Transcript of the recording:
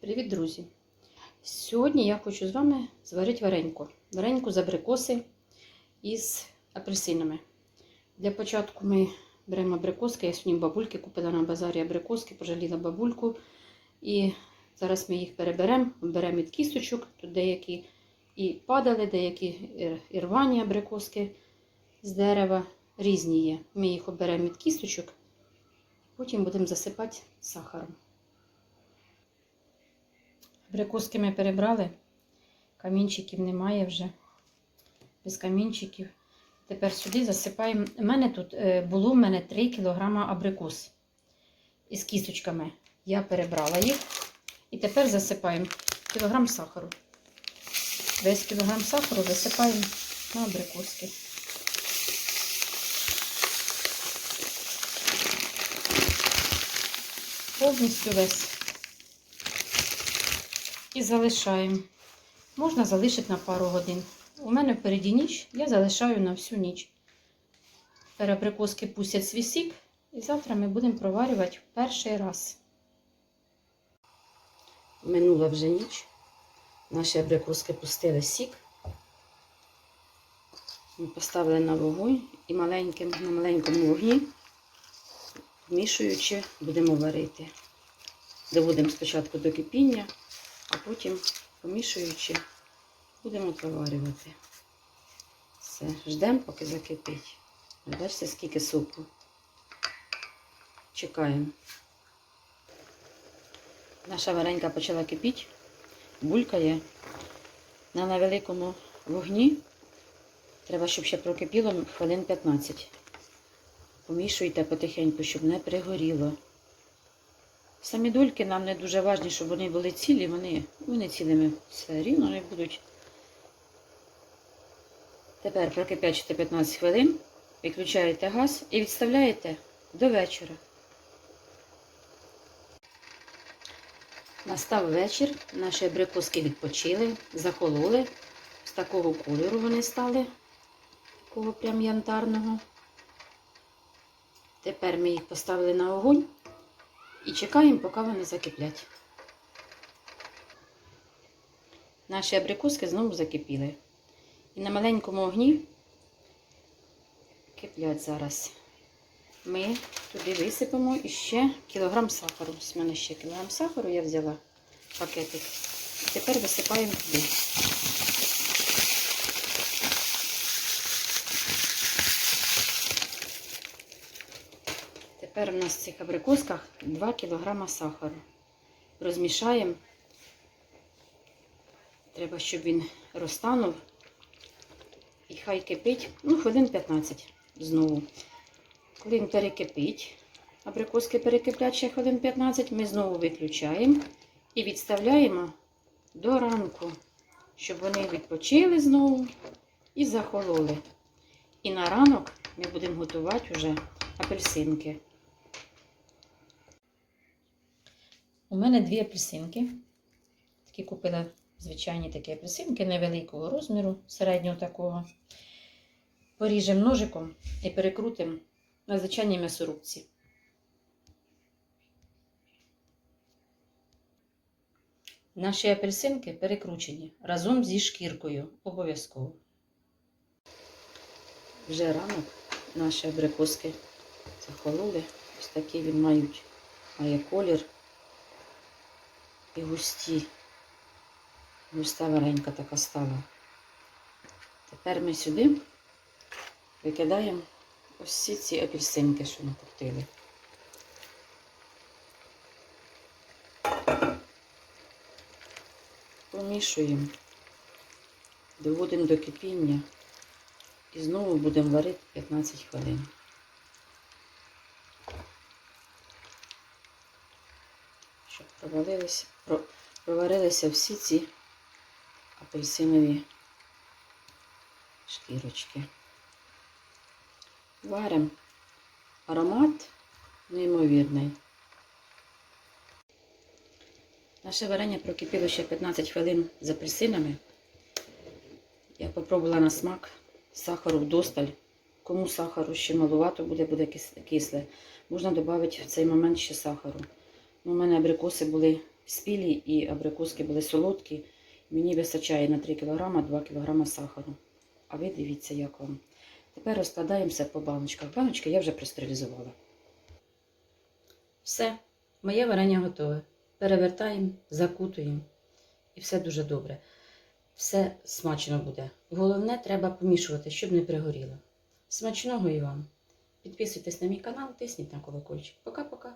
Привіт, друзі! Сьогодні я хочу з вами зварити вареньку. Вареньку з абрикоси із апельсинами. Для початку ми беремо абрикоски. Я сьогодні бабульки купила на базарі абрикоски, пожаліла бабульку. І зараз ми їх переберемо, беремо від кісточок. Тут деякі і падали, деякі і- рвані абрикоски з дерева. Різні є. Ми їх оберемо від кісточок, потім будемо засипати сахаром. Абрикоски ми перебрали, камінчиків немає вже, без камінчиків. Тепер сюди засипаємо. У мене тут е, було в мене 3 кг абрикос із кісточками. Я перебрала їх. І тепер засипаємо кілограм сахару. Весь кілограм сахару засипаємо на абрикоски. Повністю весь і залишаємо. Можна залишити на пару годин. У мене впереді ніч, я залишаю на всю ніч. Перебрикоски пустять свій сік, і завтра ми будемо проварювати в перший раз. Минула вже ніч. Наші абрикоски пустили сік. Ми поставили на вогонь і маленьким, на маленькому вогні, вмішуючи, будемо варити. Доводимо спочатку до кипіння, а потім, помішуючи, будемо проварювати. Все, ждемо, поки закипить. Бачите, скільки соку. Чекаємо. Наша варенька почала кипіти, булькає на невеликому вогні. Треба, щоб ще прокипіло хвилин 15. Помішуйте потихеньку, щоб не пригоріло. Самі дольки нам не дуже важні, щоб вони були цілі, вони, вони цілими все рівно не будуть. Тепер прокипячите 15 хвилин, виключаєте газ і відставляєте до вечора. Настав вечір, наші абрикоски відпочили, закололи. З такого кольору вони стали, такого прям янтарного. Тепер ми їх поставили на огонь і чекаємо, поки вони закиплять. Наші абрикоски знову закипіли. І на маленькому огні киплять зараз. Ми туди висипемо іще кілограм сахару. В мене ще кілограм сахару я взяла пакетик. І тепер висипаємо туди. Тепер у нас в цих абрикосках 2 кг сахару. Розмішаємо. Треба, щоб він розтанув. І хай кипить, ну, хвилин 15 знову. Коли він перекипить, абрикоски перекиплять ще хвилин 15, ми знову виключаємо і відставляємо до ранку, щоб вони відпочили знову і захололи. І на ранок ми будемо готувати вже апельсинки. У мене дві апельсинки. Такі купила звичайні такі апельсинки невеликого розміру, середнього такого. Поріжемо ножиком і перекрутимо на звичайній м'ясорубці. Наші апельсинки перекручені разом зі шкіркою обов'язково. Вже ранок наші абрикоски захололи. Ось такі він мають, має колір і густі. Густа варенька така стала. Тепер ми сюди викидаємо ось всі ці апельсинки, що накоптили. Помішуємо, доводимо до кипіння і знову будемо варити 15 хвилин. Щоб провалилися, проварилися всі ці апельсинові шкірочки. Варимо аромат неймовірний. Наше варення прокипіло ще 15 хвилин з апельсинами. Я попробувала на смак сахару вдосталь. Кому сахару ще малувато буде, буде кисле. Можна додати в цей момент ще сахару. Ну, у мене абрикоси були спілі і абрикоски були солодкі. Мені вистачає на 3 кг 2 кг сахару. А ви дивіться, як вам. Тепер розкладаємо все по баночках. Баночки я вже простерилізувала. Все, моє варення готове. Перевертаємо, закутуємо. І все дуже добре. Все смачно буде. Головне, треба помішувати, щоб не пригоріло. Смачного і вам! Підписуйтесь на мій канал, тисніть на колокольчик. Пока-пока.